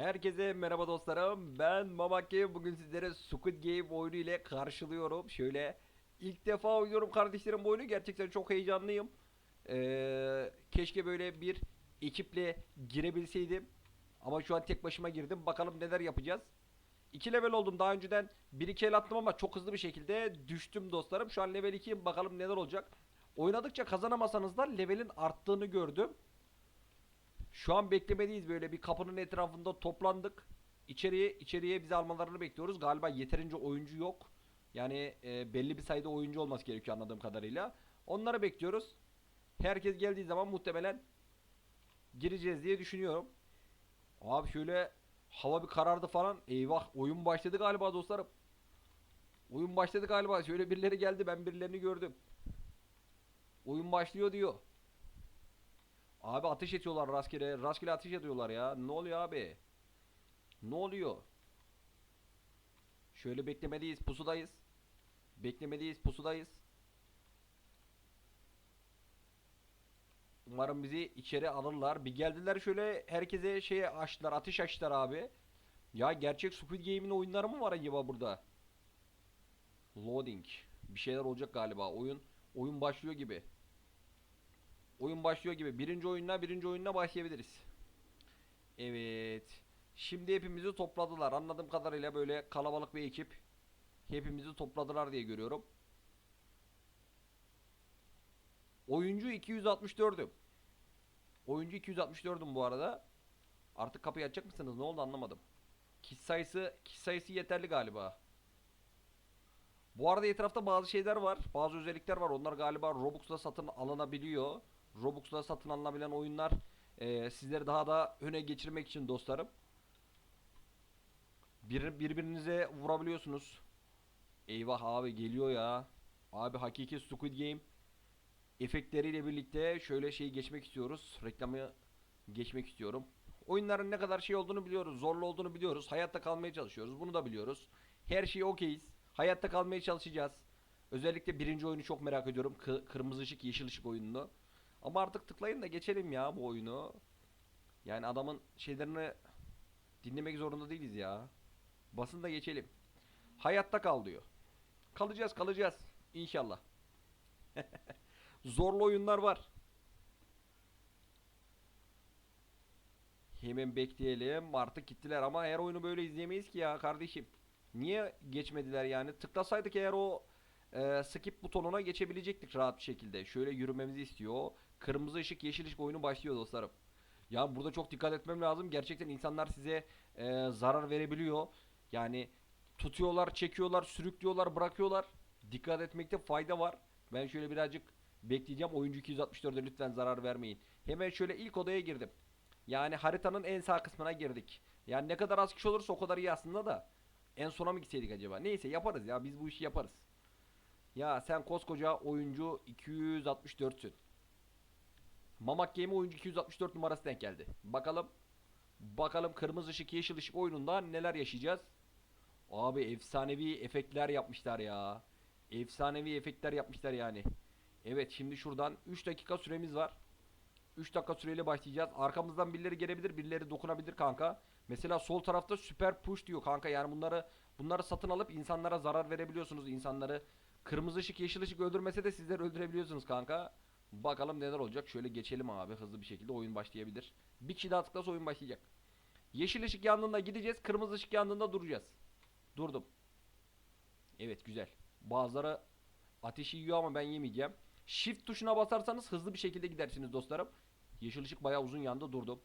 Herkese merhaba dostlarım. Ben Mamaki. Bugün sizlere Squid Game oyunu ile karşılıyorum. Şöyle ilk defa oynuyorum kardeşlerim bu oyunu. Gerçekten çok heyecanlıyım. Ee, keşke böyle bir ekiple girebilseydim. Ama şu an tek başıma girdim. Bakalım neler yapacağız. 2 level oldum. Daha önceden 1-2 el attım ama çok hızlı bir şekilde düştüm dostlarım. Şu an level 2'yim. Bakalım neler olacak. Oynadıkça kazanamasanız da levelin arttığını gördüm. Şu an beklemedeyiz böyle bir kapının etrafında toplandık. İçeriye içeriye bizi almalarını bekliyoruz. Galiba yeterince oyuncu yok. Yani e, belli bir sayıda oyuncu olması gerekiyor anladığım kadarıyla. Onları bekliyoruz. Herkes geldiği zaman muhtemelen gireceğiz diye düşünüyorum. Abi şöyle hava bir karardı falan. Eyvah oyun başladı galiba dostlarım. Oyun başladı galiba. Şöyle birileri geldi ben birilerini gördüm. Oyun başlıyor diyor. Abi ateş ediyorlar rastgele. Rastgele ateş ediyorlar ya. Ne oluyor abi? Ne oluyor? Şöyle beklemedeyiz. Pusudayız. Beklemedeyiz. Pusudayız. Umarım bizi içeri alırlar. Bir geldiler şöyle herkese şey açtılar. Ateş açtılar abi. Ya gerçek Squid Game'in oyunları mı var acaba burada? Loading. Bir şeyler olacak galiba. Oyun oyun başlıyor gibi. Oyun başlıyor gibi. Birinci oyunla birinci oyunla başlayabiliriz. Evet. Şimdi hepimizi topladılar. Anladığım kadarıyla böyle kalabalık bir ekip. Hepimizi topladılar diye görüyorum. Oyuncu 264'üm. Oyuncu 264'üm bu arada. Artık kapıyı açacak mısınız? Ne oldu anlamadım. Kişi sayısı kişi sayısı yeterli galiba. Bu arada etrafta bazı şeyler var. Bazı özellikler var. Onlar galiba Robux'la satın alınabiliyor. Robux'la satın alınabilen oyunlar eee, sizleri daha da öne geçirmek için dostlarım. Bir, birbirinize vurabiliyorsunuz. Eyvah abi geliyor ya. Abi hakiki Squid Game efektleriyle birlikte şöyle şeyi geçmek istiyoruz. Reklamı geçmek istiyorum. Oyunların ne kadar şey olduğunu biliyoruz. Zorlu olduğunu biliyoruz. Hayatta kalmaya çalışıyoruz. Bunu da biliyoruz. Her şey okeyiz. Hayatta kalmaya çalışacağız. Özellikle birinci oyunu çok merak ediyorum. Kı- kırmızı ışık, yeşil ışık oyununu. Ama artık tıklayın da geçelim ya bu oyunu. Yani adamın şeylerini dinlemek zorunda değiliz ya. Basın da geçelim. Hayatta kal diyor. Kalacağız kalacağız. İnşallah. Zorlu oyunlar var. Hemen bekleyelim. Artık gittiler ama her oyunu böyle izleyemeyiz ki ya kardeşim. Niye geçmediler yani? Tıklasaydık eğer o e, skip butonuna geçebilecektik rahat bir şekilde. Şöyle yürümemizi istiyor. Kırmızı ışık, yeşil ışık oyunu başlıyor dostlarım. Ya burada çok dikkat etmem lazım. Gerçekten insanlar size e, zarar verebiliyor. Yani tutuyorlar, çekiyorlar, sürüklüyorlar, bırakıyorlar. Dikkat etmekte fayda var. Ben şöyle birazcık bekleyeceğim. Oyuncu 264'e lütfen zarar vermeyin. Hemen şöyle ilk odaya girdim. Yani haritanın en sağ kısmına girdik. Yani ne kadar az kişi olursa o kadar iyi aslında da. En sona mı gitseydik acaba? Neyse yaparız ya biz bu işi yaparız. Ya sen koskoca oyuncu 264'sün. Mamak Game oyuncu 264 numarası denk geldi. Bakalım bakalım kırmızı ışık yeşil ışık oyununda neler yaşayacağız. Abi efsanevi efektler yapmışlar ya. Efsanevi efektler yapmışlar yani. Evet şimdi şuradan 3 dakika süremiz var. 3 dakika süreyle başlayacağız. Arkamızdan birileri gelebilir, birileri dokunabilir kanka. Mesela sol tarafta süper push diyor kanka. Yani bunları bunları satın alıp insanlara zarar verebiliyorsunuz. İnsanları kırmızı ışık, yeşil ışık öldürmese de sizler öldürebiliyorsunuz kanka. Bakalım neler olacak. Şöyle geçelim abi hızlı bir şekilde oyun başlayabilir. Bir kişi daha tıklasa oyun başlayacak. Yeşil ışık yandığında gideceğiz, kırmızı ışık yandığında duracağız. Durdum. Evet güzel. Bazıları ateşi yiyor ama ben yemeyeceğim. Shift tuşuna basarsanız hızlı bir şekilde gidersiniz dostlarım. Yeşil ışık bayağı uzun yandı durdum.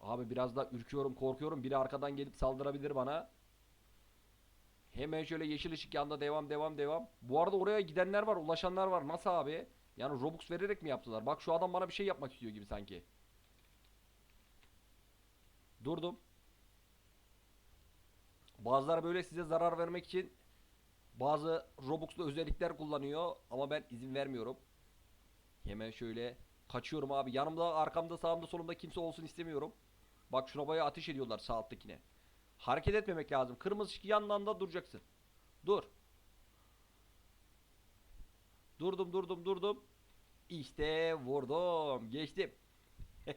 Abi biraz da ürküyorum korkuyorum. Biri arkadan gelip saldırabilir bana. Hemen şöyle yeşil ışık yanında devam devam devam. Bu arada oraya gidenler var ulaşanlar var. Nasıl abi? Yani Robux vererek mi yaptılar? Bak şu adam bana bir şey yapmak istiyor gibi sanki. Durdum. Bazıları böyle size zarar vermek için bazı Robux'lu özellikler kullanıyor ama ben izin vermiyorum. Hemen şöyle kaçıyorum abi. Yanımda, arkamda, sağımda, solumda kimse olsun istemiyorum. Bak şuna bayağı ateş ediyorlar sağ alttakine. Hareket etmemek lazım. Kırmızı ışık yanında duracaksın. Dur. Durdum, durdum, durdum. İşte vurdum. Geçtim.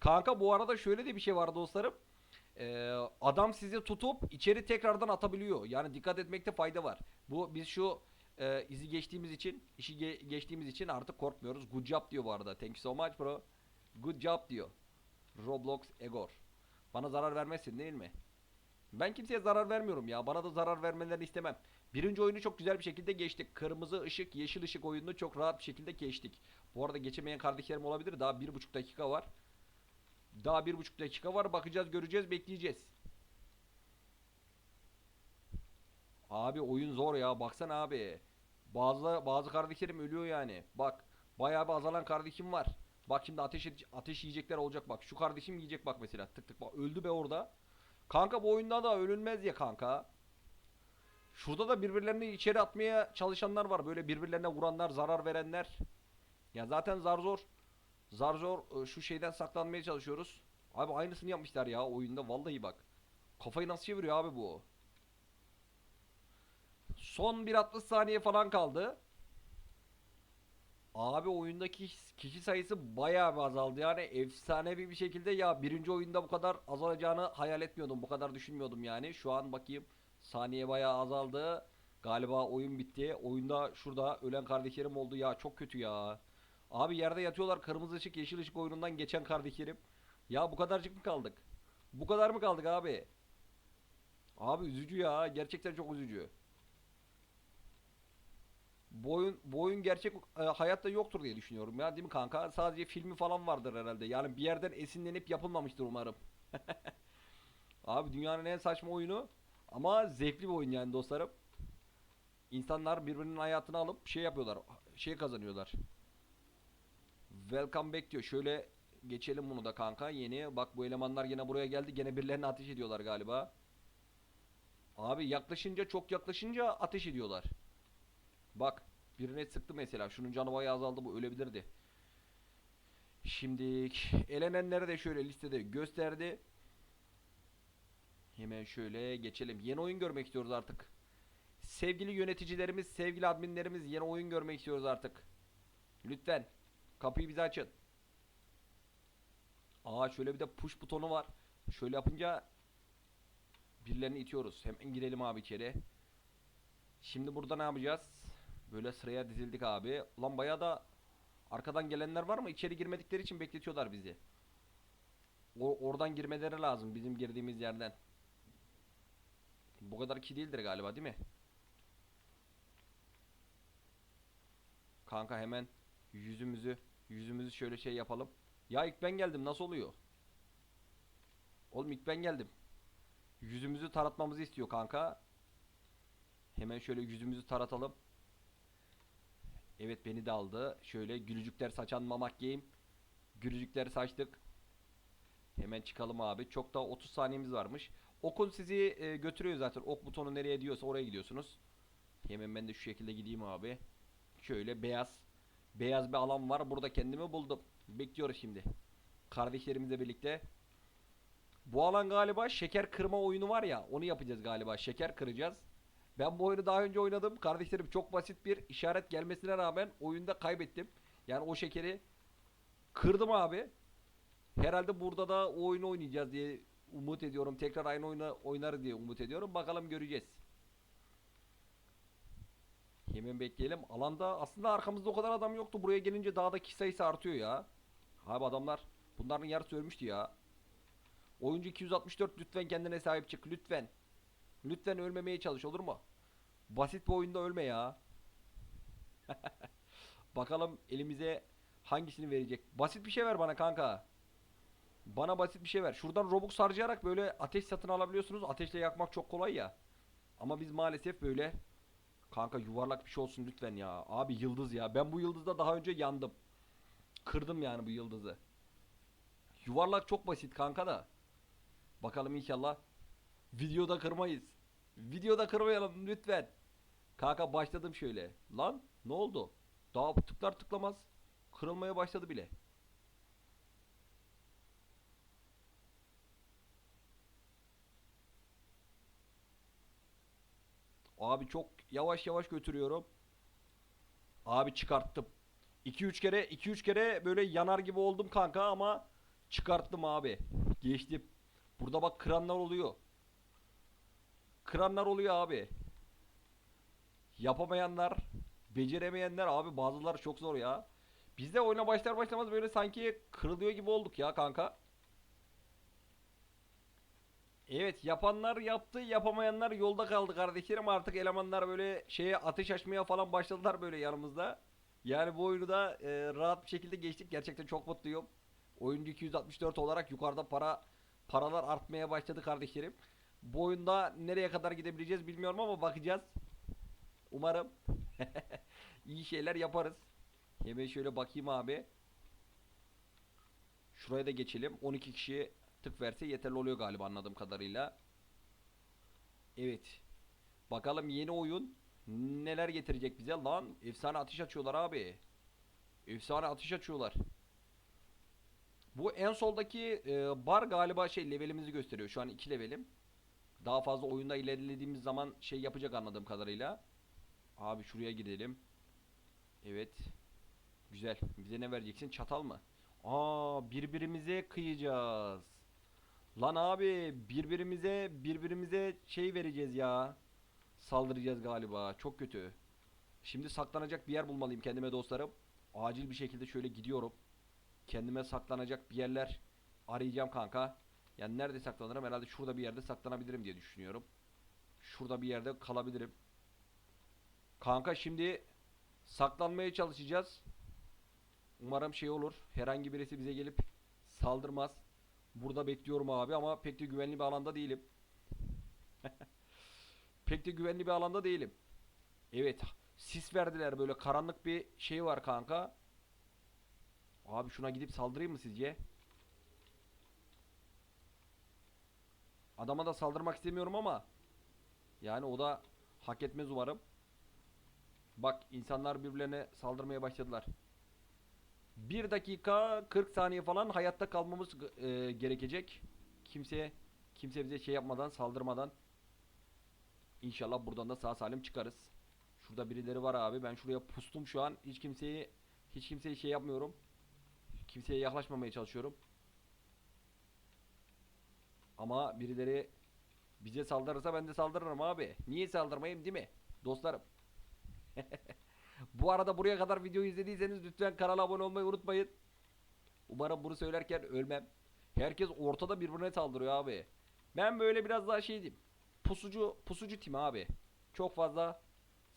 Kanka bu arada şöyle de bir şey var dostlarım. Ee, adam sizi tutup içeri tekrardan atabiliyor. Yani dikkat etmekte fayda var. Bu biz şu e, izi geçtiğimiz için, işi ge- geçtiğimiz için artık korkmuyoruz. Good job diyor bu arada. Thank you so much bro. Good job diyor. Roblox Egor. Bana zarar vermezsin değil mi? Ben kimseye zarar vermiyorum ya. Bana da zarar vermelerini istemem. Birinci oyunu çok güzel bir şekilde geçtik. Kırmızı ışık, yeşil ışık oyununu çok rahat bir şekilde geçtik. Bu arada geçemeyen kardeşlerim olabilir. Daha bir buçuk dakika var. Daha bir buçuk dakika var. Bakacağız, göreceğiz, bekleyeceğiz. Abi oyun zor ya. Baksana abi. Bazı bazı kardeşlerim ölüyor yani. Bak, bayağı bir azalan kardeşim var. Bak şimdi ateş ateş yiyecekler olacak bak. Şu kardeşim yiyecek bak mesela. Tık tık bak. Öldü be orada. Kanka bu oyunda da ölünmez ya kanka. Şurada da birbirlerini içeri atmaya çalışanlar var. Böyle birbirlerine vuranlar, zarar verenler. Ya zaten zar zor. Zar zor e, şu şeyden saklanmaya çalışıyoruz. Abi aynısını yapmışlar ya oyunda vallahi bak. Kafayı nasıl çeviriyor abi bu? Son bir 60 saniye falan kaldı. Abi oyundaki kişi sayısı bayağı bir azaldı. Yani efsanevi bir şekilde ya birinci oyunda bu kadar azalacağını hayal etmiyordum. Bu kadar düşünmüyordum yani. Şu an bakayım saniye bayağı azaldı. Galiba oyun bitti. Oyunda şurada ölen kardeşlerim oldu. Ya çok kötü ya. Abi yerde yatıyorlar. Kırmızı ışık yeşil ışık oyunundan geçen kardeşlerim. Ya bu kadarcık mı kaldık? Bu kadar mı kaldık abi? Abi üzücü ya. Gerçekten çok üzücü bu oyun, bu oyun gerçek e, hayatta yoktur diye düşünüyorum ya değil mi kanka? Sadece filmi falan vardır herhalde. Yani bir yerden esinlenip yapılmamıştır umarım. Abi dünyanın en saçma oyunu ama zevkli bir oyun yani dostlarım. İnsanlar birbirinin hayatını alıp şey yapıyorlar. Şey kazanıyorlar. Welcome back diyor. Şöyle geçelim bunu da kanka. Yeni. Bak bu elemanlar yine buraya geldi. Gene birilerine ateş ediyorlar galiba. Abi yaklaşınca çok yaklaşınca ateş ediyorlar. Bak birine sıktı mesela. Şunun canı bayağı azaldı bu ölebilirdi. Şimdi elenenleri de şöyle listede gösterdi. Hemen şöyle geçelim. Yeni oyun görmek istiyoruz artık. Sevgili yöneticilerimiz, sevgili adminlerimiz yeni oyun görmek istiyoruz artık. Lütfen kapıyı bize açın. Aa şöyle bir de push butonu var. Şöyle yapınca birilerini itiyoruz. Hemen girelim abi içeri. Şimdi burada ne yapacağız? Böyle sıraya dizildik abi. Ulan bayağı da arkadan gelenler var mı? İçeri girmedikleri için bekletiyorlar bizi. O oradan girmeleri lazım bizim girdiğimiz yerden. Bu kadar ki değildir galiba değil mi? Kanka hemen yüzümüzü yüzümüzü şöyle şey yapalım. Ya ilk ben geldim nasıl oluyor? Oğlum ilk ben geldim. Yüzümüzü taratmamızı istiyor kanka. Hemen şöyle yüzümüzü taratalım. Evet beni de aldı. Şöyle gülücükler saçan mamak game. Gülücükler saçtık. Hemen çıkalım abi. Çok da 30 saniyemiz varmış. Okun sizi e, götürüyor zaten. Ok butonu nereye diyorsa oraya gidiyorsunuz. Hemen ben de şu şekilde gideyim abi. Şöyle beyaz. Beyaz bir alan var. Burada kendimi buldum. Bekliyoruz şimdi. Kardeşlerimizle birlikte. Bu alan galiba şeker kırma oyunu var ya. Onu yapacağız galiba. Şeker kıracağız. Ben bu oyunu daha önce oynadım. Kardeşlerim çok basit bir işaret gelmesine rağmen oyunda kaybettim. Yani o şekeri kırdım abi. Herhalde burada da o oyunu oynayacağız diye umut ediyorum. Tekrar aynı oyunu oynar diye umut ediyorum. Bakalım göreceğiz. Hemen bekleyelim. Alanda aslında arkamızda o kadar adam yoktu. Buraya gelince daha da kişi sayısı artıyor ya. Abi adamlar bunların yarısı ölmüştü ya. Oyuncu 264 lütfen kendine sahip çık lütfen. Lütfen ölmemeye çalış olur mu? Basit bir oyunda ölme ya. Bakalım elimize hangisini verecek. Basit bir şey ver bana kanka. Bana basit bir şey ver. Şuradan Robux harcayarak böyle ateş satın alabiliyorsunuz. Ateşle yakmak çok kolay ya. Ama biz maalesef böyle kanka yuvarlak bir şey olsun lütfen ya. Abi yıldız ya. Ben bu yıldızda daha önce yandım. Kırdım yani bu yıldızı. Yuvarlak çok basit kanka da. Bakalım inşallah videoda kırmayız. Videoda kırmayalım lütfen. Kanka başladım şöyle. Lan ne oldu? Daha tıklar tıklamaz. Kırılmaya başladı bile. Abi çok yavaş yavaş götürüyorum. Abi çıkarttım. 2-3 kere 2-3 kere böyle yanar gibi oldum kanka ama çıkarttım abi. Geçtim. Burada bak kıranlar oluyor. Kıranlar oluyor abi. Yapamayanlar, beceremeyenler abi bazıları çok zor ya. Biz de oyuna başlar başlamaz böyle sanki kırılıyor gibi olduk ya kanka. Evet yapanlar yaptı yapamayanlar yolda kaldı kardeşlerim artık elemanlar böyle şeye ateş açmaya falan başladılar böyle yanımızda. Yani bu oyunu da e, rahat bir şekilde geçtik gerçekten çok mutluyum. Oyuncu 264 olarak yukarıda para paralar artmaya başladı kardeşlerim. Bu oyunda nereye kadar gidebileceğiz bilmiyorum ama bakacağız. Umarım iyi şeyler yaparız. Hemen şöyle bakayım abi. Şuraya da geçelim. 12 kişi tık verse yeterli oluyor galiba anladığım kadarıyla. Evet. Bakalım yeni oyun neler getirecek bize lan. Efsane ateş açıyorlar abi. Efsane ateş açıyorlar. Bu en soldaki e, bar galiba şey levelimizi gösteriyor. Şu an 2 levelim. Daha fazla oyunda ilerlediğimiz zaman şey yapacak anladığım kadarıyla. Abi şuraya gidelim. Evet. Güzel. Bize ne vereceksin? Çatal mı? Aa, birbirimize kıyacağız. Lan abi, birbirimize birbirimize şey vereceğiz ya. Saldıracağız galiba. Çok kötü. Şimdi saklanacak bir yer bulmalıyım kendime dostlarım. Acil bir şekilde şöyle gidiyorum. Kendime saklanacak bir yerler arayacağım kanka. Yani nerede saklanırım? Herhalde şurada bir yerde saklanabilirim diye düşünüyorum. Şurada bir yerde kalabilirim. Kanka şimdi saklanmaya çalışacağız. Umarım şey olur. Herhangi birisi bize gelip saldırmaz. Burada bekliyorum abi ama pek de güvenli bir alanda değilim. pek de güvenli bir alanda değilim. Evet. Sis verdiler böyle karanlık bir şey var kanka. Abi şuna gidip saldırayım mı sizce? Adama da saldırmak istemiyorum ama yani o da hak etmez umarım. Bak insanlar birbirlerine saldırmaya başladılar. 1 dakika 40 saniye falan hayatta kalmamız e, gerekecek. Kimseye kimse bize şey yapmadan, saldırmadan. İnşallah buradan da sağ salim çıkarız. Şurada birileri var abi. Ben şuraya pustum şu an. Hiç kimseyi hiç kimseye şey yapmıyorum. Kimseye yaklaşmamaya çalışıyorum. Ama birileri bize saldırırsa ben de saldırırım abi. Niye saldırmayayım değil mi? Dostlarım. Bu arada buraya kadar video izlediyseniz lütfen kanala abone olmayı unutmayın. Umarım bunu söylerken ölmem. Herkes ortada birbirine saldırıyor abi. Ben böyle biraz daha şey diyeyim. Pusucu pusucu tim abi. Çok fazla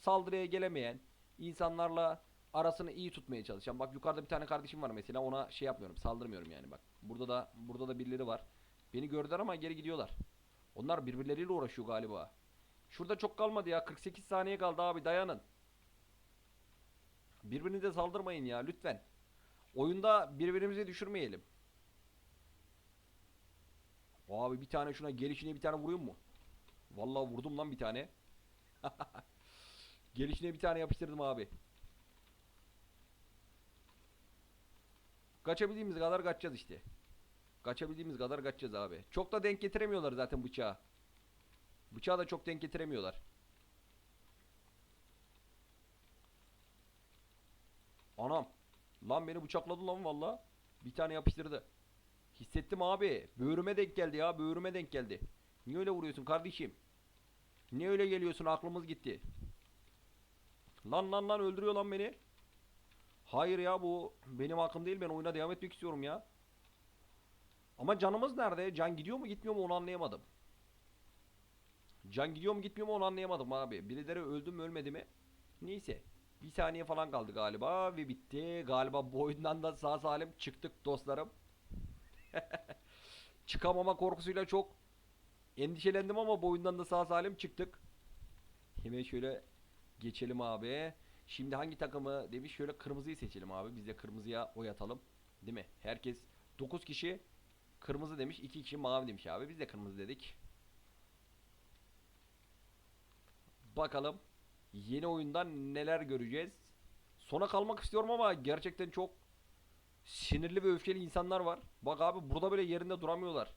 saldırıya gelemeyen insanlarla arasını iyi tutmaya çalışan. Bak yukarıda bir tane kardeşim var mesela ona şey yapmıyorum, saldırmıyorum yani bak. Burada da burada da birileri var. Beni gördüler ama geri gidiyorlar. Onlar birbirleriyle uğraşıyor galiba. Şurada çok kalmadı ya. 48 saniye kaldı abi dayanın. Birbirinize saldırmayın ya lütfen. Oyunda birbirimizi düşürmeyelim. Abi bir tane şuna gelişine bir tane vurayım mu? Vallahi vurdum lan bir tane. gelişine bir tane yapıştırdım abi. Kaçabildiğimiz kadar kaçacağız işte. Kaçabildiğimiz kadar kaçacağız abi. Çok da denk getiremiyorlar zaten bıçağı. Bıçağı da çok denk getiremiyorlar. Anam. Lan beni bıçakladı lan valla. Bir tane yapıştırdı. Hissettim abi. Böğrüme denk geldi ya. Böğrüme denk geldi. Niye öyle vuruyorsun kardeşim? Niye öyle geliyorsun? Aklımız gitti. Lan lan lan öldürüyor lan beni. Hayır ya bu benim hakkım değil. Ben oyuna devam etmek istiyorum ya. Ama canımız nerede? Can gidiyor mu gitmiyor mu onu anlayamadım. Can gidiyor mu gitmiyor mu onu anlayamadım abi. Birileri öldü mü ölmedi mi? Neyse. Bir saniye falan kaldı galiba ve bitti. Galiba bu oyundan da sağ salim çıktık dostlarım. Çıkamama korkusuyla çok endişelendim ama bu oyundan da sağ salim çıktık. Hemen şöyle geçelim abi. Şimdi hangi takımı demiş şöyle kırmızıyı seçelim abi. Biz de kırmızıya oy atalım. Değil mi? Herkes 9 kişi kırmızı demiş. 2 kişi mavi demiş abi. Biz de kırmızı dedik. Bakalım yeni oyundan neler göreceğiz. Sona kalmak istiyorum ama gerçekten çok sinirli ve öfkeli insanlar var. Bak abi burada bile yerinde duramıyorlar.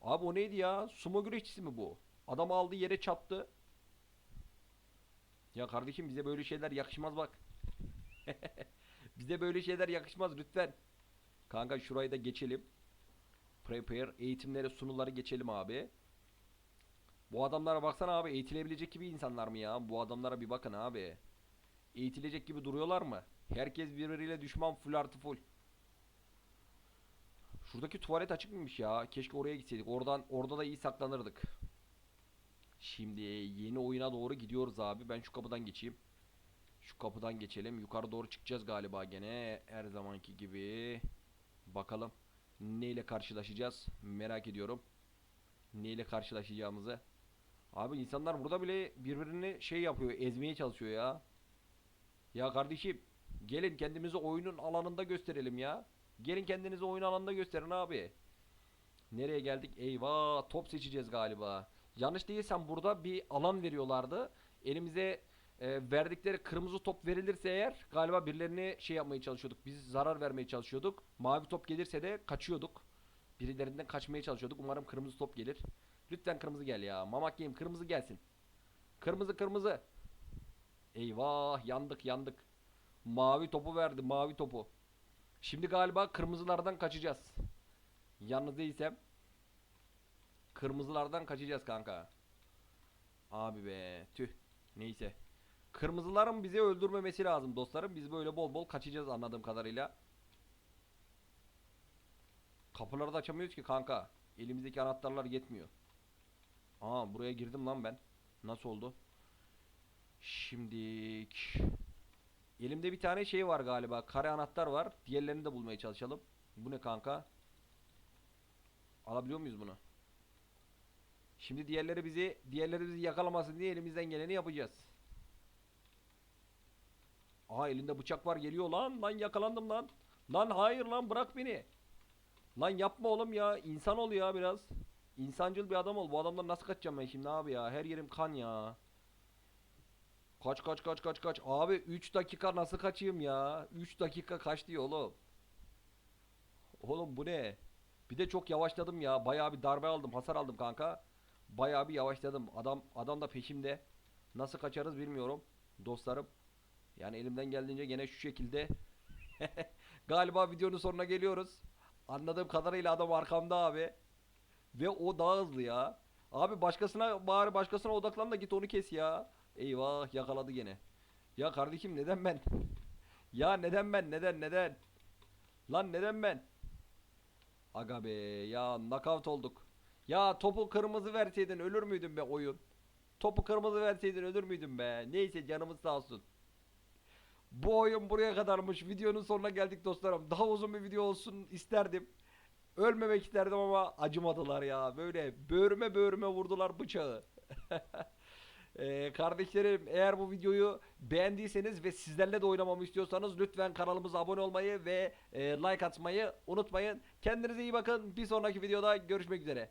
Abi o neydi ya? Sumo güreşçisi mi bu? Adam aldı yere çattı. Ya kardeşim bize böyle şeyler yakışmaz bak. bize böyle şeyler yakışmaz lütfen. Kanka şurayı da geçelim. Prepare eğitimleri sunuları geçelim abi. Bu adamlara baksana abi eğitilebilecek gibi insanlar mı ya? Bu adamlara bir bakın abi. Eğitilecek gibi duruyorlar mı? Herkes birbiriyle düşman full artı full. Şuradaki tuvalet açık mıymış ya? Keşke oraya gitseydik. Oradan orada da iyi saklanırdık. Şimdi yeni oyuna doğru gidiyoruz abi. Ben şu kapıdan geçeyim. Şu kapıdan geçelim. Yukarı doğru çıkacağız galiba gene. Her zamanki gibi. Bakalım. Neyle karşılaşacağız? Merak ediyorum. Neyle karşılaşacağımızı. Abi insanlar burada bile birbirini şey yapıyor. Ezmeye çalışıyor ya. Ya kardeşim. Gelin kendimizi oyunun alanında gösterelim ya. Gelin kendinizi oyun alanında gösterin abi. Nereye geldik? Eyvah top seçeceğiz galiba. Yanlış değilsem burada bir alan veriyorlardı. Elimize e, verdikleri kırmızı top verilirse eğer galiba birilerini şey yapmaya çalışıyorduk. Biz zarar vermeye çalışıyorduk. Mavi top gelirse de kaçıyorduk. Birilerinden kaçmaya çalışıyorduk. Umarım kırmızı top gelir. Lütfen kırmızı gel ya. Mamak yiyeyim kırmızı gelsin. Kırmızı kırmızı. Eyvah yandık yandık. Mavi topu verdi mavi topu. Şimdi galiba kırmızılardan kaçacağız. Yalnız değilsem kırmızılardan kaçacağız kanka. Abi be tüh. Neyse. Kırmızıların bizi öldürmemesi lazım dostlarım. Biz böyle bol bol kaçacağız anladığım kadarıyla. Kapıları da açamıyoruz ki kanka. Elimizdeki anahtarlar yetmiyor. Aa buraya girdim lan ben. Nasıl oldu? Şimdik. Elimde bir tane şey var galiba. Kare anahtar var. Diğerlerini de bulmaya çalışalım. Bu ne kanka? Alabiliyor muyuz bunu? Şimdi diğerleri bizi diğerleri bizi yakalamasın diye elimizden geleni yapacağız. Aha elinde bıçak var geliyor lan. Lan yakalandım lan. Lan hayır lan bırak beni. Lan yapma oğlum ya. İnsan ol ya biraz. İnsancıl bir adam ol. Bu adamdan nasıl kaçacağım ben şimdi abi ya? Her yerim kan ya. Kaç kaç kaç kaç kaç. Abi 3 dakika nasıl kaçayım ya? 3 dakika kaç diyor oğlum. Oğlum bu ne? Bir de çok yavaşladım ya. Bayağı bir darbe aldım, hasar aldım kanka. Bayağı bir yavaşladım. Adam adam da peşimde. Nasıl kaçarız bilmiyorum dostlarım. Yani elimden geldiğince gene şu şekilde. Galiba videonun sonuna geliyoruz. Anladığım kadarıyla adam arkamda abi. Ve o daha hızlı ya. Abi başkasına bari başkasına odaklan da git onu kes ya. Eyvah yakaladı gene. Ya kardeşim neden ben? ya neden ben? Neden neden? Lan neden ben? Aga be ya knockout olduk. Ya topu kırmızı verseydin ölür müydün be oyun? Topu kırmızı verseydin ölür müydün be? Neyse canımız sağ olsun. Bu oyun buraya kadarmış. Videonun sonuna geldik dostlarım. Daha uzun bir video olsun isterdim. Ölmemek isterdim ama acımadılar ya. Böyle böğrüme böğrüme vurdular bıçağı. Ee, kardeşlerim eğer bu videoyu beğendiyseniz ve sizlerle de oynamamı istiyorsanız lütfen kanalımıza abone olmayı ve e, like atmayı unutmayın. Kendinize iyi bakın. Bir sonraki videoda görüşmek üzere.